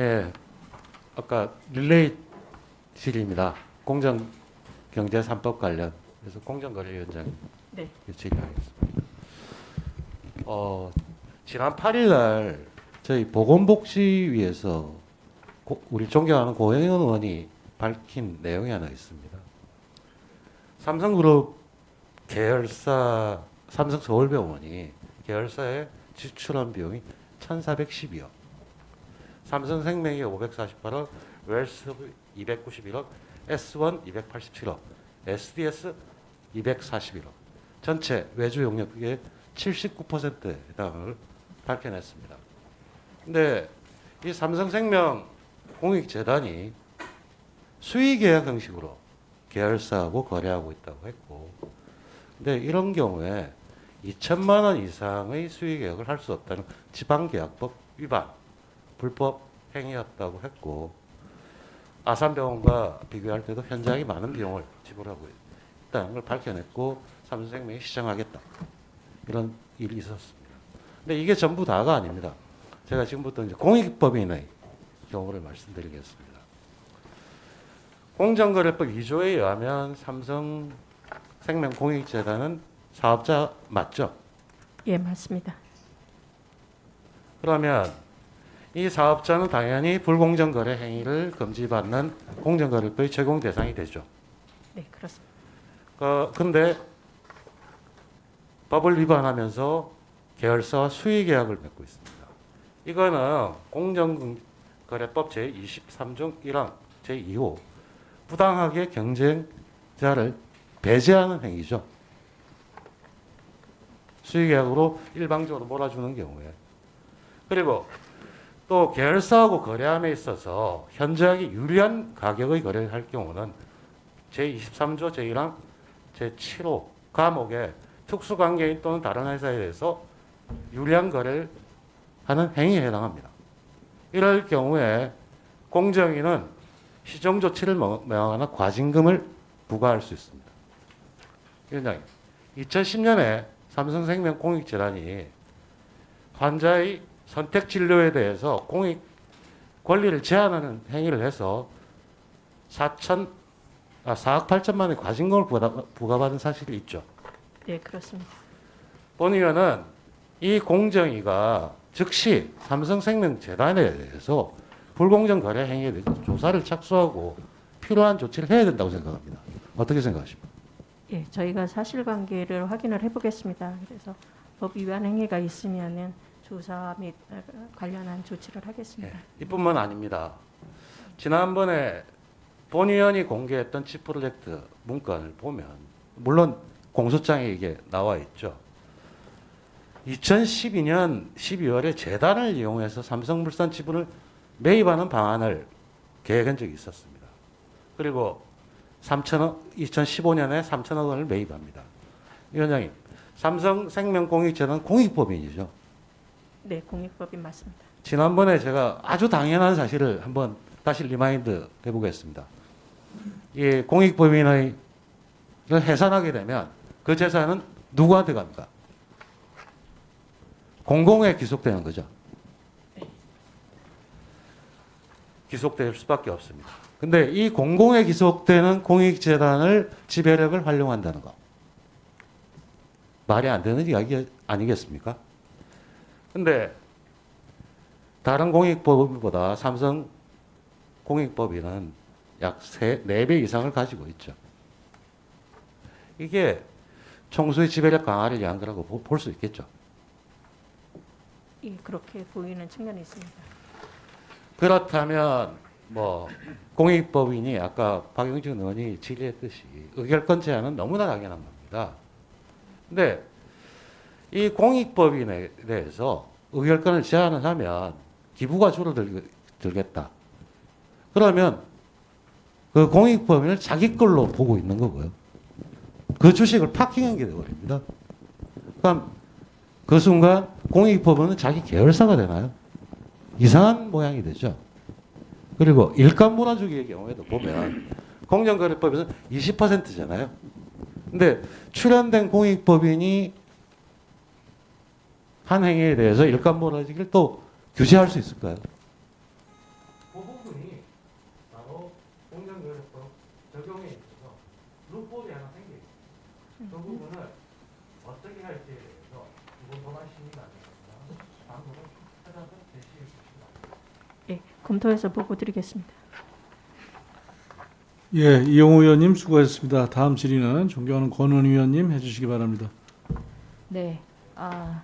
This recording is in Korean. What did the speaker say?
예, 아까 릴레이실입니다. 공정 경제 3법 관련 그래서 공정거래위원장 네. 질의하겠습니다. 어, 지난 8일 날 저희 보건복지위에서 고- 우리 존경하는 고영현 의원이 밝힌 내용이 하나 있습니다. 삼성그룹 계열사 삼성서울병원이 계열사에 지출한 비용이 1,412억, 삼성생명이 548억, 웰스 291억, S1 287억, SDS 241억, 전체 외주 용역의 79%에 해당을 밝혀냈습니다. 근데 이 삼성생명 공익재단이 수의계약 형식으로 계열사하고 거래하고 있다고 했고, 근데 이런 경우에 2천만 원 이상의 수의계약을 할 수 없다는 지방계약법 위반, 불법 행위였다고 했고, 아산병원과 비교할 때도 현장이 많은 비용을 지불하고 있다는 걸 밝혀냈고, 삼성생명이 시정하겠다. 이런 일이 있었습니다. 근데 이게 전부 다가 아닙니다. 제가 지금부터 이제 공익법인의 경우를 말씀드리겠습니다. 공정거래법 2조에 의하면 삼성생명공익재단은 사업자 맞죠? 예, 맞습니다. 그러면 이 사업자는 당연히 불공정 거래 행위를 금지받는 공정거래법의 적용 대상이 되죠. 네, 그렇습니다. 그 근데 법을 위반하면서 계열사와 수의 계약을 맺고 있습니다. 이거는 공정거래법 제23종 1항 제2호 부당하게 경쟁자를 배제하는 행위죠. 수의 계약으로 일방적으로 몰아주는 경우에 그리고 또 계열사하고 거래함에 있어서 현저하게 유리한 가격의 거래를 할 경우는 제23조 제1항 제7호 과목에 특수관계인 또는 다른 회사에 대해서 유리한 거래를 하는 행위에 해당합니다. 이럴 경우에 공정위는 시정 조치를 명- 명하거나 과징금을 부과할 수 있습니다. 위원장님, 2010년에 삼성생명 공익재단이 환자의 선택 진료에 대해서 공익 권리를 제한하는 행위를 해서 4천 아, 4억 8천만 원의 과징금을 부과, 부과 받은 사실이 있죠. 네, 그렇습니다. 본 의원은 이 공정위가 즉시 삼성생명재단에 대해서 불공정 거래 행위에 대해서 조사를 착수하고 필요한 조치를 해야 된다고 생각합니다. 어떻게 생각하십니까? 예, 저희가 사실관계를 확인을 해보겠습니다. 그래서 법 위반 행위가 있으면은 조사 및 어, 관련한 조치를 하겠습니다. 예, 이뿐만 아닙니다. 지난번에 본 의원이 공개했던 칩 프로젝트 문건을 보면 물론 공소장에 이게 나와 있죠. 2012년 12월에 재단을 이용해서 삼성물산 지분을 매입하는 방안을 계획한 적이 있었습니다. 그리고 3천억 2015년에 3천억 원을 매입합니다. 위원장님, 삼성생명공익재단 공익법인이죠. 네, 공익법인 맞습니다. 지난번에 제가 아주 당연한 사실을 한번 다시 리마인드 해보겠습니다. 이 공익법인의 를 해산하게 되면 그 재산은 누구한테 갑니까? 공공에 기속되는 거죠. 기속될 수밖에 없습니다. 근데 이 공공에 기속되는 공익재단을 지배력을 활용한다는 거 말이 안 되는 이야기 아니겠습니까? 근데 다른 공익법보다 삼성 공익법인은 약 4배 이상을 가지고 있죠. 이게 총수의 지배력 강화를 위한 거라고 볼 수 있겠죠. 예, 그렇게 보이는 측면이 있습니다. 그렇다면 뭐 공익법인이 아까 박영진 의원이 질의했듯이 의결권 제한은 너무나 당연한 겁니다. 근데 이 공익법인에 대해서 의결권을 제한을 하면 기부가 줄어들겠다. 그러면 그 공익법인을 자기 걸로 보고 있는 거고요. 그 주식을 파킹하게 되어버립니다. 그럼 그 순간 공익법인은 자기 계열사가 되나요? 이상한 모양이 되죠. 그리고 일감 몰아주기의 경우에도 보면 공정거래법에서 20%잖아요. 근데 출연된 공익법인이 한 행위에 대해서 일감 몰아지기를 또 규제할 수 있을까요? 그 부분이 바로 공정거래법 적용에 있어서 루폴이 하나 생겨요. 그 음. 부분을 어떻게 할지에 대해서 이번 법안 심의가 안 되니까 방법을 찾아서 제시해 주시면 안 돼요. 예, 검토해서 보고 드리겠습니다. 예, 이용우 의원님 수고하셨습니다. 다음 질의는 존경하는 권은 의원님 해주시기 바랍니다. 네. 아,